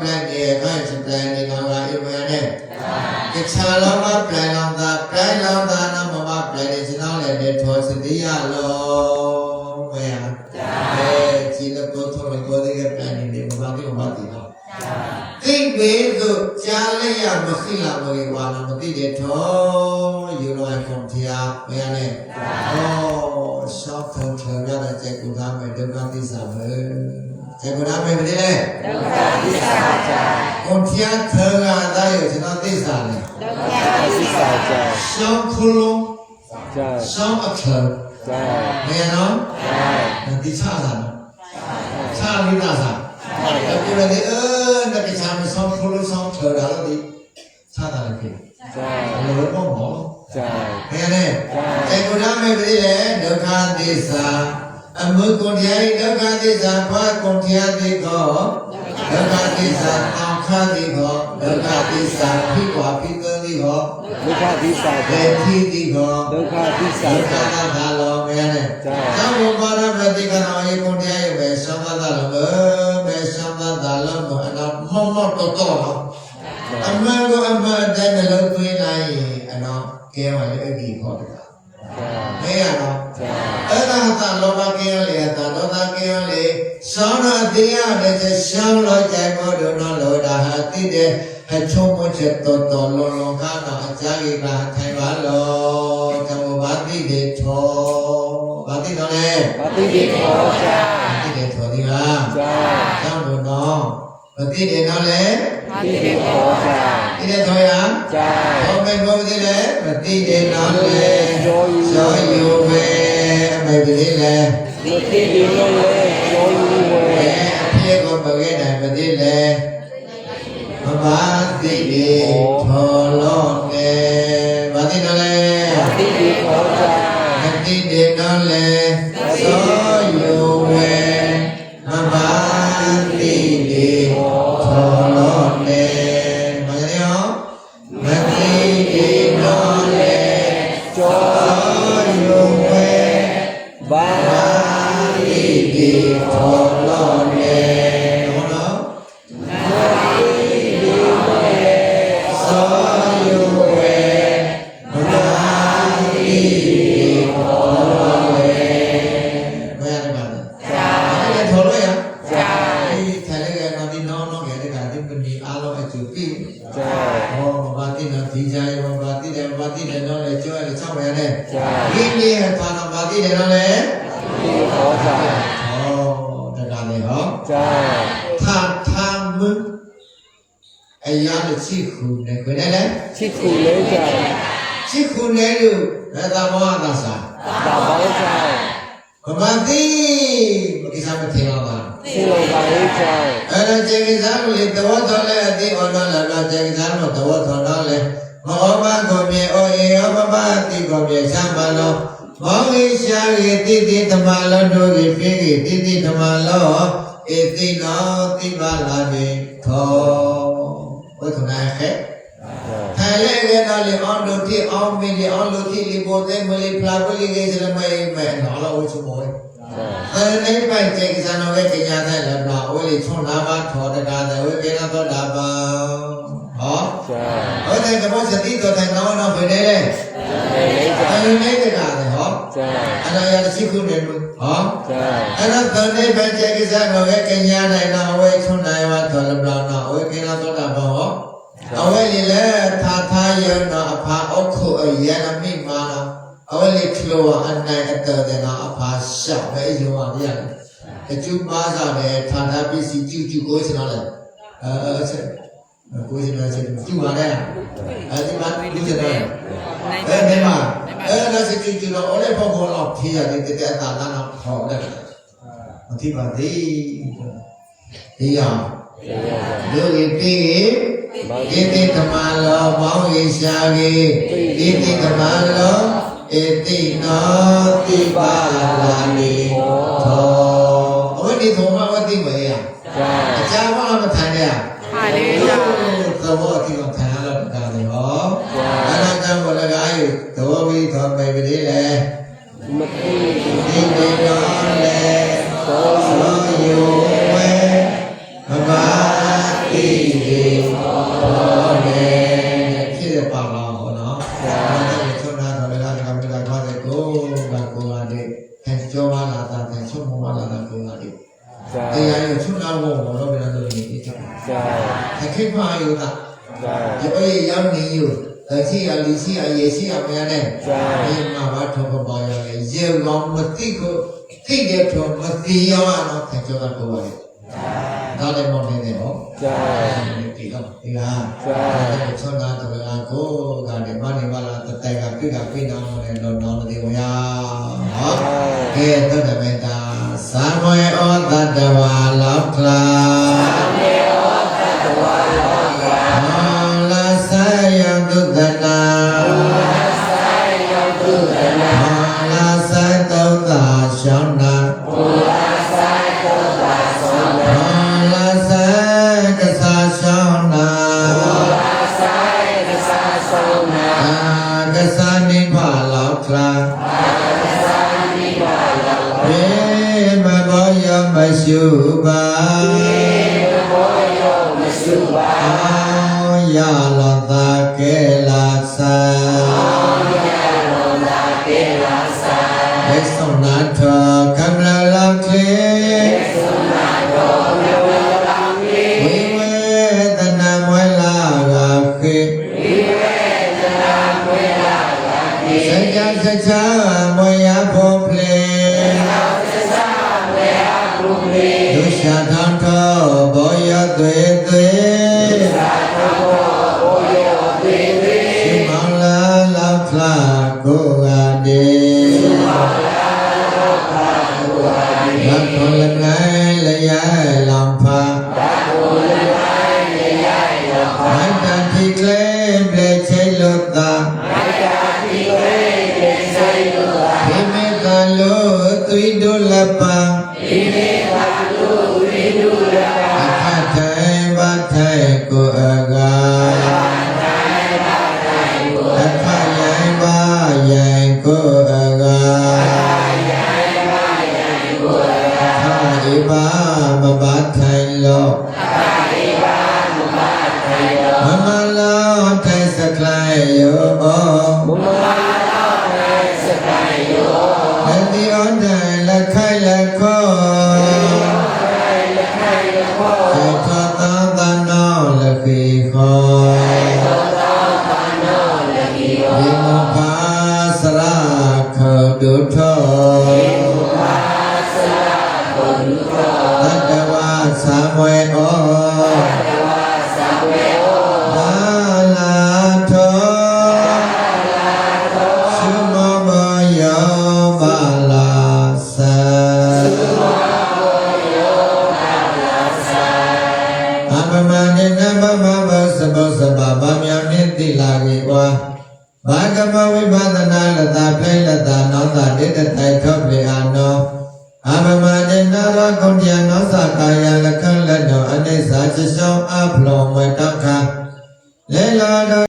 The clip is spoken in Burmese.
plan နေခိုင်စ plan နေကလာအိမ်မနဲ့ကချာလောက plan လောက plan လောကနာမမ plan နေစနောင်းလည်းတဲ့ထောစတိယလောဘယ်ဟာအဲကြည့်လို့တော့ထောကိုတဲ့ plan နေမဘာကိမဘာတိနော်သိပေသို့ကြားလိုက်ရမရှိလာလို့ဘာလို့မသိတဲ့ထော ယူလိုဖုန်တရားဘယ်နဲ့ဩရှောက်ဖုန်ထောရတဲ့ကျေကူသားမဲ့ဒုက္ခသစ္စာပဲကျေကူသားမဲ့မသိလဲဒုက္ခသစ္စာကြကိုဖျားထရာသားရဲ့ကျွန်တော်သိစာလေဒုက္ခသစ္စာကြရှောင်းခလုံးကြရှောင်းအခါကြဘယ်နော်ဒီချတာနော်ချလိတာစာ အခုလည်းအဲတကချာမရှောင်းခလုံးရှောင်းထရာလို့ဒီချတာလေဖြစ်ကြဘယ်လိုပေါ့မောကြဘယ်နဲ့တေကုရမေပရိလေဒုက္ခသစ္စာအမှုကုန်တရားဒုက္ခသစ္စာဘာကုန်တရားတိကောဒုက္ခသစ္စာတောင်ခတိကောဒုက္ခသစ္စာဖိကွာဖိသတိကောဒုက္ခသစ္စာဘေတိတိကောဒုက္ခသစ္စာဒုက္ခသာလောမယနဲ့သံဃောပါရမတိကနောယေကုန်တရားရဲ့ပဲသမ္မာသာလောပဲသမ္မာသာလောဘအနာမောမောတော်တော်နော်အမှန်ကိုအမှန်တိုင်းနှလုံးသွင်းလိုက်ရင်အနော်ကဲပါလေအကြည့်ဟောတ ယ်မရတော့ကြအဲ့ဒါသာလောဘကင်းရလေသာဒေါသကင်းရလေသောနာတရားနဲ့ရှောင်းလို့ကြိုင်ဖို့တို့နော်လို့ဒါဟာတိတဲ့အချုံမချက်တော်တော်လုံးလုံးကတော့အကြာကြီးကထိုင်ပါလို့တမောဘာတိတွေထောဘာတိတော့လဲပါတိတိခောကြဘာတိတွေထောဒီလားကြကျောင်းတို့နော်ဘာတိတွေတော့လဲပါတိတိခောကြတိတွေထောရကြဘောမေဘောတိလေဘာတိတွေတော့လဲ ရောယူဇောယူပဲအမေတိလေမတိတိလို့လေရောယူဝဲအဲအဖြစ်ကိုမခဲ့နိုင်မသိလေမဘာသိလေထောလို့လေဘာသိတော့လဲပါတိတိခောကြမသိတယ်တော့လေသော သိတယ်ထောလို့လေဟုတ်နော်သောယဝေမနာတိဘောလေဘယ်ရမှာလဲဇာအဲ့ဒါထော်လို့ရကြအေးထိုင်လိုက်ရတော့ဒီနောင်းနောင်းရတဲ့ကဒီပနီအားလုံးအကျူပြီကြဟောဘာတိနော်ဒီကြရဘာတိတယ်ဘာတိတယ်တော့လေကျွဲလေချောက်ရတဲ့ကြဒီနေ့ဘာနာဘာတိတယ်တော့လေ ရာတစ်ချိခုနဲ့ခနဲ့လေချစ်ခုလေးကြချိခုနဲ့လို့ဒါသဘောအသာစာတာဘောကြဘမတိမကိစ္စမထင်တော့ပါသိလို့ပါလေးကြအဲ့ဒါကျေကိစ္စကိုလေတဝတ်တော်လည်းအတိအော်တော်လည်းတော့ကျေကိစ္စတော့တဝတ်တော်တော့လည်းမောဘကိုမြေအော်ယေဘဘတိကိုမြေစမ်းပါလို့မောဟိရှာရေတိတိဓမ္မလောတို့ဒီပြေတိတိဓမ္မလောဧတိနောတိပါလာနေသော ဝိသနာခေထိုင်လိုက်ရတော့လေအောင်းတို့တိအောင်းမင်းလေအောင်းလို့တိလေပေါ်တဲ့မလေးဖလာပလီကေစရမဲမဲနော်လောဝချုမောအဲဒီပိုက်ကျေကစားတော့ပဲပညာတဲ့လည်းတော့ဝိလိချုံလာပါထောတကားတဲ့ဝိကေနသောတာပန်ဟောကြဟောတဲ့ကဘောစတိတော်တဲ့ကောင်းတော့ဘယ်လဲလဲလေးကြအလုံးလေးတကားတဲ့ဟောကြအနာရရှိခုနေလို့ဟောကြအဲ့တော့တန်နေပဲကျေကစားတော့ပဲပညာနိုင်တော့ဝိချုံနိုင်ဝထောလည်းတော့ဝိကေနသောတာပန်ဟော အဝိလိလေသာသာယောနောအဖာအခုအယနမိမာနောအဝိလိခလောအနိုင်အတော်တဲ့နော်အဖာရှောက်ပဲယောပါရတယ်အကျူပါစားတယ်ဌာနပစ္စည်းကျူကျူကိုစနော်လေအဲဆက်ကိုစနော်ဆက်ကျူပါလေအဲဒီမှာဒီကျတော့အဲဒီမှာအဲဒါစကျူကျူတော့အော်လေဖို့ဖို့တော့ဖြေရတယ်တဲ့အတာလာတော့ဟောတယ်မတိပါသေးဒီရလူကြီးပြီး ဣတိတမလောဘောင်းရေရှာကြီးဣတိတမလောဣတိနောတိပါလာနိသောအဝိနိသောမဝတိမေယကြအကြာဘာမထိုင်ရဟာလေးကြသဘောတိကထိုင်ရတော့ဒါလေဟောအနာတံဘလကာယသဘောဝိသောပေပတိလေမတိဒီနေတော်လေသော ဆိုတာတော့လည်းကံပြတာပါတယ်ကိုကကိုလာတဲ့အဲကျော်ပါလာတာတဲ့ဆုံးမလာတာကိုလာတဲ့တရားရဲ့ဆုံးအောင်ဘောတော့ပြန်လို့နေတယ်။အခိမအယုဒ။ရဲ့အေးရောင်းနေယူအစီအလီစီအယေစီအမရနဲ့အေးမှာဘာထုတ်ပါရလဲရေကောင်းမသိကိုသိတဲ့တော့မသိရအောင်သင်ကျော်တာကိုပါလေ။ ဒါလည်းမဟုတ်နေတယ်နော်在ဒီတော့ဒီလား在အဲဆောနာတလာကိုကလည်းမနေမလားတတိုက်ကပြကပြနာမလဲတော့နောင်းတယ်ဝရဟောကဲတော့တမေတာသာမွေဩတတဝါလောက်ခလာ ရှိပါဘေမဘောယမရှိပါအာယလောတာ လေဒုရှာထံသောဘောယသွေသွေသာ မမလောထေစကလယောမမ ကေဝါဘာကမဝိပဿနာလတာဖိုင်လတာနောသတေတထိုင်ထောပေအာနောအမမတေနာရောကုန်ပြနောသကာယလက္ခဏလက်တော်အနိစ္စချောအဖလောမတခလေလာ